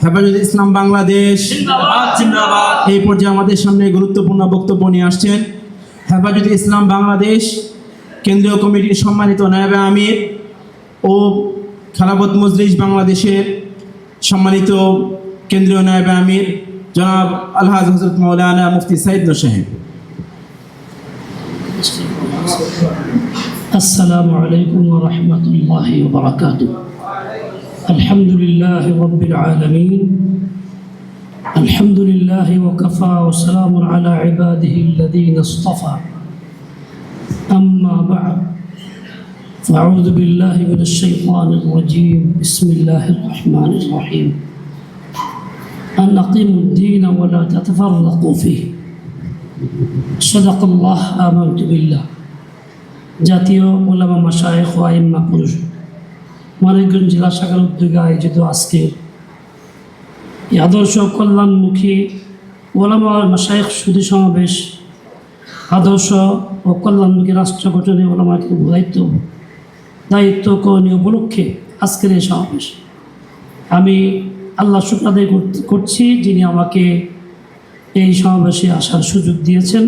হেফাজত ইসলাম বাংলাদেশ এই পর্যায়ে আমাদের সামনে গুরুত্বপূর্ণ বক্তব্য নিয়ে আসছেন হেফাজত ইসলাম বাংলাদেশ কেন্দ্রীয় কমিটির সম্মানিত নায়াবে আমির ও খেলাফত মজলিস বাংলাদেশের সম্মানিত কেন্দ্রীয় নায়াবে আমির জনাব আলহাজ হজরত মৌলানা মুফতি সাইদ সাহেব। আসসালামু আলাইকুম রহমতুল্লাহ الحمد لله رب العالمين الحمد لله وكفى وسلام على عباده الذين اصطفى أما بعد فأعوذ بالله من الشيطان الرجيم بسم الله الرحمن الرحيم أن أقيموا الدين ولا تتفرقوا فيه صدق الله آمنت بالله জাতীয় ওলামা মাসায়েখ ও আইম্মা পুরুষ মানিকগঞ্জ জেলা শাখার উদ্যোগে আয়োজিত আজকে আদর্শ কল্যাণমুখী ওলামা মাসায়েখ সুদী সমাবেশ আদর্শ ও কল্যাণমুখী রাষ্ট্র গঠনে ওলামাকে দায়িত্ব দায়িত্ব করণীয় উপলক্ষে আজকের এই সমাবেশ। আমি আল্লাহ শুক্র আদায় করছি যিনি আমাকে এই সমাবেশে আসার সুযোগ দিয়েছেন।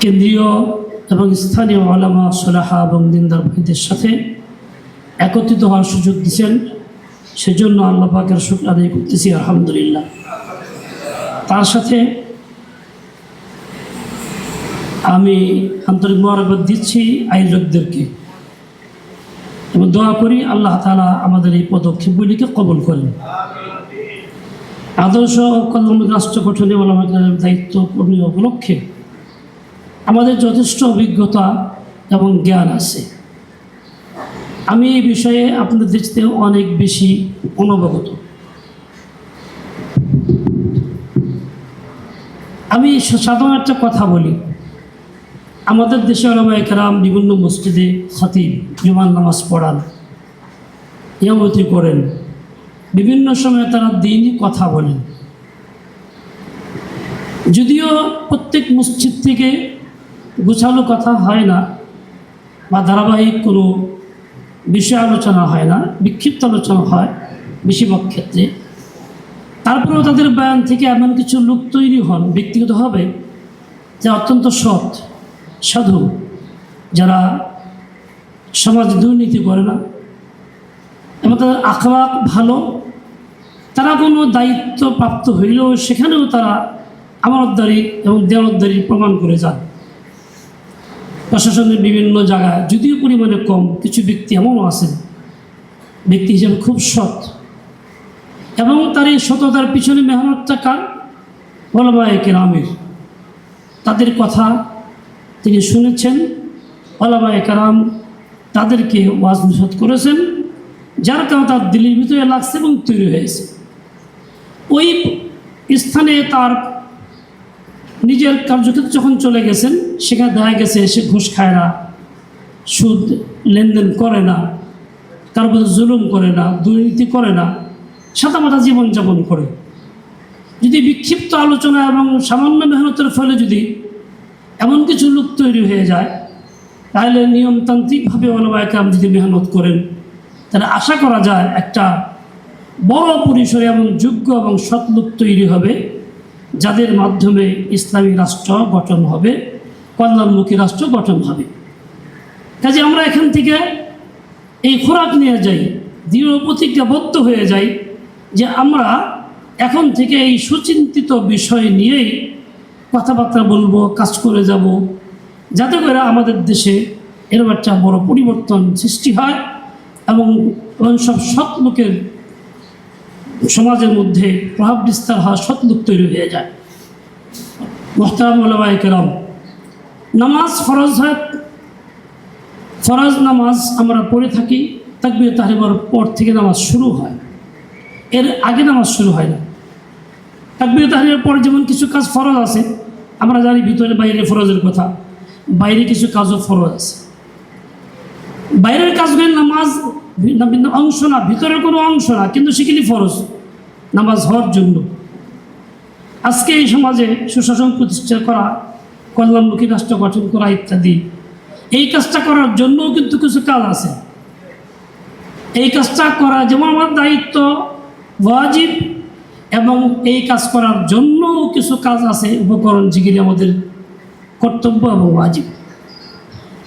কেন্দ্রীয় এবং স্থানীয় আলামা সোলাহা এবং দিনদার ভাইদের সাথে একত্রিত হওয়ার সুযোগ দিচ্ছেন সেজন্য আল্লাহ পাকের শুক্র আদায় করতেছি, আলহামদুলিল্লাহ। তার সাথে আমি আন্তরিক মহারবত দিচ্ছি আয়োজকদেরকে। এবং দোয়া করি আল্লাহ তালা আমাদের এই পদক্ষেপগুলিকে কবল করেন। আদর্শ কল্যাণ রাষ্ট্র গঠনে আমাদের দায়িত্ব কর্মী উপলক্ষে আমাদের যথেষ্ট অভিজ্ঞতা এবং জ্ঞান আছে। আমি এই বিষয়ে আপনাদের দৃষ্টিতে অনেক বেশি অনবগত আমি সাধারণ একটা কথা বলি। আমাদের দেশে ওলামা একরাম বিভিন্ন মসজিদে খতিব জুমান নামাজ পড়ান ইয়ামতি করেন। বিভিন্ন সময়ে তারা দিনই কথা বলেন। যদিও প্রত্যেক মসজিদ থেকে গুছালো কথা হয় না বা ধারাবাহিক কোনো বিষয় আলোচনা হয় না বিক্ষিপ্ত আলোচনা হয় বেশিরভাগ ক্ষেত্রে। তারপরেও তাদের বয়ান থেকে এমন কিছু লোক তৈরি হন, ব্যক্তিগতভাবে, যা অত্যন্ত সৎ, সাধু, যারা সমাজ দুর্নীতি করে না, এবং তাদের আখলাক ভালো। তারা কোনো দায়িত্ব প্রাপ্ত হইলেও সেখানেও তারা আমানতদারি এবং দেওয়ানতদারি প্রমাণ করে যান। প্রশাসনের বিভিন্ন জায়গায় যদিও পরিমাণে কম, কিছু ব্যক্তি এমনও আছেন। ব্যক্তি হিসেবে খুব সৎ। এবং তার এই সততার পিছনে মেহনতটা কার? ওলামায় কেরামের। তাদের কথা তিনি শুনেছেন। ওলামায় কেরাম তাদেরকে ওয়াজ নিষেধ করেছেন, যার কারণে তার দিল্লির ভিতরে লাগছে এবং তৈরি হয়েছে। ওই স্থানে তার নিজের কার্যক্ষেত্রে যখন চলে গেছেন, সেখানে দেখা গেছে সে ঘুষ খায় না, সুদ লেনদেন করে না কারোর প্রতি জুলুম করে না, দুর্নীতি করে না সাদামাটা জীবনযাপন করে। যদি বিক্ষিপ্ত আলোচনা এবং সামান্য মেহনতের ফলে যদি এমন কিছু লোক তৈরি হয়ে যায়, তাহলে নিয়মতান্ত্রিকভাবে ওলামায়কাম যদি মেহনত করেন, তাহলে আশা করা যায় একটা বড় পরিসরে এমন যোগ্য এবং সৎ লোক তৈরি হবে। যাদের মাধ্যমে ইসলামী রাষ্ট্র গঠন হবে, কল্যাণমুখী রাষ্ট্র গঠন হবে। কাজে আমরা এখান থেকে এই খোরাক নিয়ে যাই, দৃঢ় প্রতিজ্ঞাবদ্ধ হয়ে যাই যে আমরা এখন থেকে এই সুচিন্তিত বিষয় নিয়েই কথাবার্তা বলব, কাজ করে যাব, যাতে করে আমাদের দেশে এরকম একটা বড় পরিবর্তন সৃষ্টি হয় এবং সব সৎ লোকের সমাজের মধ্যে প্রভাব বিস্তার হওয়া সৎ লোক তৈরি হয়ে যায়। মোহতারাম কেরাম, নামাজ ফরজ হয়, ফরজ নামাজ আমরা পড়ে থাকি, তাকবির তাহরিমার পর থেকে নামাজ শুরু হয়। এর আগে নামাজ শুরু হয় না। তাকবির তাহরিমার পর যেমন কিছু কাজ ফরজ আছে, আমরা জানি ভিতরে বাইরে ফরজের কথা, বাইরে কিছু কাজও ফরজ আছে। বাইরের কাজগুলি নামাজ ভিন্ন ভিন্ন অংশ না, ভিতরের কোনো অংশ না, কিন্তু সেগুলি ফরজ, নামাজ হওয়ার জন্য। আজকে এই সমাজে সুশাসন প্রতিষ্ঠা করা কল্যাণমুখী রাষ্ট্র গঠন করা ইত্যাদি, এই কাজটা করার জন্যও কিন্তু কিছু কাজ আছে। এই কাজটা করা যেমন আমার দায়িত্ব, ওয়াজিব, এবং এই কাজ করার জন্য কিছু কাজ আছে, উপকরণ যেগুলি আমাদের কর্তব্য এবং ওয়াজিব।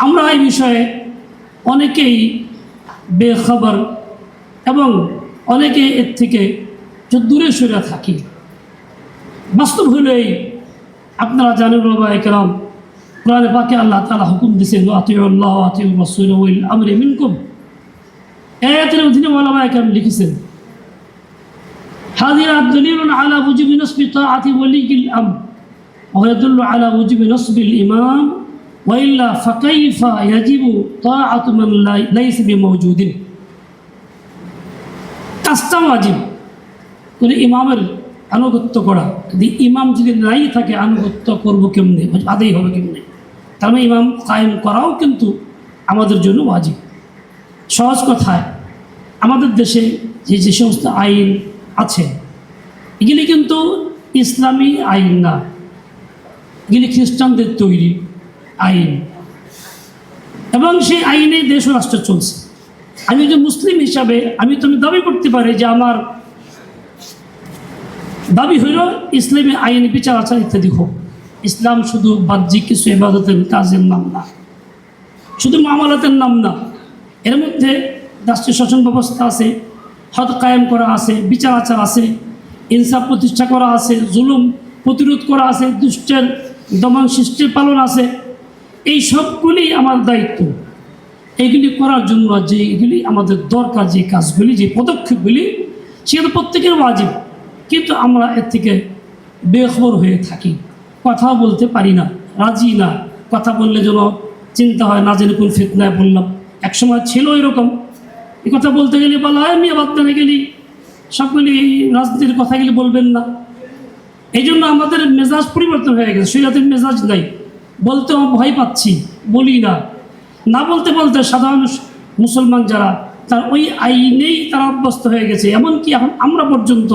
আমরা এই বিষয়ে অনেকেই বেখবর এবং অনেকে এর থেকে যে দূরে সরে থাকি বাস্তব হলো এই আপনারা জানেন বাবা একরাম কোরআনে পাকে আল্লাহ তালা হুকুম দিয়েছেন আতিউল্লাহ আতিউর রসুল ওইল আমরে মিনকুম এই আয়াতের অধীনে ওলামা একরাম লিখেছেন هذه دليل على وجوب نصب طاعة ولي الأمر ويدل على وجوب نصب الإمام وإلا فكيف يجب طاعة من لا- ليس بموجود কাজটা ওয়াজিব কোনো ইমামের আনুগত্য করা যদি ইমাম যদি নাই থাকে আনুগত্য করবো কেমনে আদেই হবে কেমনে তার মানে ইমাম কায়েম করাও কিন্তু আমাদের জন্য ওয়াজিব সহজ কথায় আমাদের দেশে যে যে সমস্ত আইন আছে এগুলি কিন্তু ইসলামী আইন না এগুলি খ্রিস্টানদের তৈরি আইন। এবং সেই আইনে দেশ রাষ্ট্র চলছে। আমি একজন মুসলিম হিসাবে, আমি তো আমি দাবি করতে পারি যে আমার দাবি হইল ইসলামী আইন, বিচার, আচার ইত্যাদি হোক। ইসলাম শুধু বাহ্যিক কিছু এবাদতের কাজের নাম না, শুধু মামলাতের নাম না, এর মধ্যে রাষ্ট্রীয় শাসন ব্যবস্থা আছে, হদ কায়েম করা আছে, বিচার, আচার আছে, ইনসাফ প্রতিষ্ঠা করা আছে, জুলুম প্রতিরোধ করা আছে, দুষ্টের দমন সৃষ্টির পালন আছে এই সবগুলি আমার দায়িত্ব। এইগুলি করার জন্য যে এগুলি আমাদের দরকার, যে কাজগুলি, যে পদক্ষেপগুলি সেগুলো প্রত্যেকের ওয়াজিব। কিন্তু আমরা এর থেকে বেখবর হয়ে থাকি। কথা বলতে পারি না, রাজি না। কথা বললে যেন চিন্তা হয়, না জেনে কোন ফিতনায় বললাম একসময় ছিল এরকম। এই কথা বলতে গেলে বলা হয় আমি বাদদানে গেলি। সবগুলি রাজনীতির কথাগুলি বলবেন না। এই জন্য আমাদের মেজাজ পরিবর্তন হয়ে গেছে। সৈরাতের মেজাজ নাই। বলতে ভয় পাচ্ছি, বলি না। না বলতে বলতে সাধারণ মুসলমান যারা, তার ওই আইনেই তারা অভ্যস্ত হয়ে গেছে। এমনকি এখন আমরা পর্যন্ত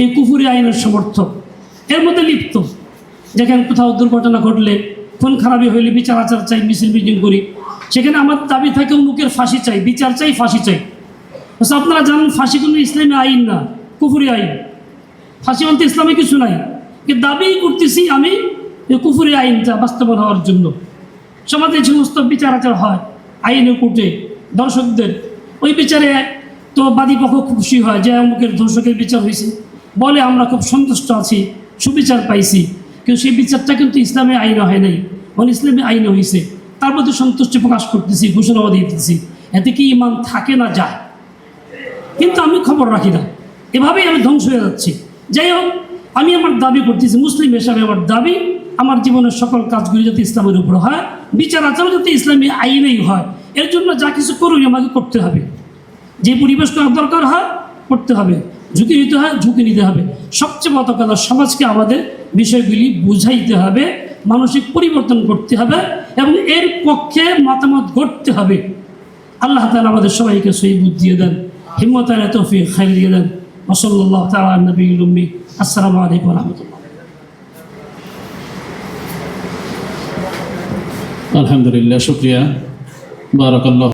এই কুফুরি আইনের সমর্থক। এর মধ্যে লিপ্ত। যেখানে কোথাও দুর্ঘটনা ঘটলে, খুন খারাপি হইলে বিচার আচার চাই, মিছিল মিটিং করি। সেখানে আমার দাবি থাকে মুখের ফাঁসি চাই, বিচার চাই, ফাঁসি চাই। আপনারা জানেন, ফাঁসি কোনো ইসলামী আইন না, কুফুরি আইন। ফাঁসি বলতে ইসলামে কিছু নাই। দাবি করতেছি আমি এই কুফুরি আইনটা বাস্তবায়ন হওয়ার জন্য। সমাজে সমস্ত বিচার আচার হয়, আইনে কোর্টে, দর্শকদের, ওই বিচারে তো বাদী পক্ষ খুশি হয়, যে অমুকের দর্শকের বিচার হয়েছে। বলে আমরা খুব সন্তুষ্ট আছি, সুবিচার পাইছি। কিন্তু সেই বিচারটা কিন্তু ইসলামে আইন হয় নাই। মানে ইসলামী আইনে হয়েছে তার প্রতি সন্তুষ্টি প্রকাশ করতেছি ঘোষণাও দিতেছি। এতে কি ইমান থাকে না যায়? কিন্তু আমি খবর রাখি না। এভাবেই আমি ধ্বংস হয়ে যাচ্ছি। যাই হোক, আমি আমার দাবি করতেছি, মুসলিম হিসাবে আমার দাবি। আমার জীবনের সকল কাজগুলি যাতে ইসলামের উপর হয়, বিচার আচারও যাতে ইসলামী আইনেই হয়, এর জন্য যা কিছু করুন আমাকে করতে হবে। যে পরিবেশ করার দরকার হয়, করতে হবে। ঝুঁকি নিতে হয়, ঝুঁকি নিতে হবে। সবচেয়ে বড় কথা সমাজকে আমাদের বিষয়গুলি বুঝাইতে হবে, মানসিক পরিবর্তন করতে হবে এবং এর পক্ষে মতামত গড়তে হবে। আল্লাহ তালা আমাদের সবাইকে বুদ্ধি দিয়ে দেন, হিম্মত আলী তৌফিক খাই দিয়ে দেন। ওসল্লাহ তালা নবী উম্মি। আসসালামু আলাইকুম রহমতুল্লাহ। আলহামদুলিল্লাহ শুক্রিয়া বারাকাল্লাহ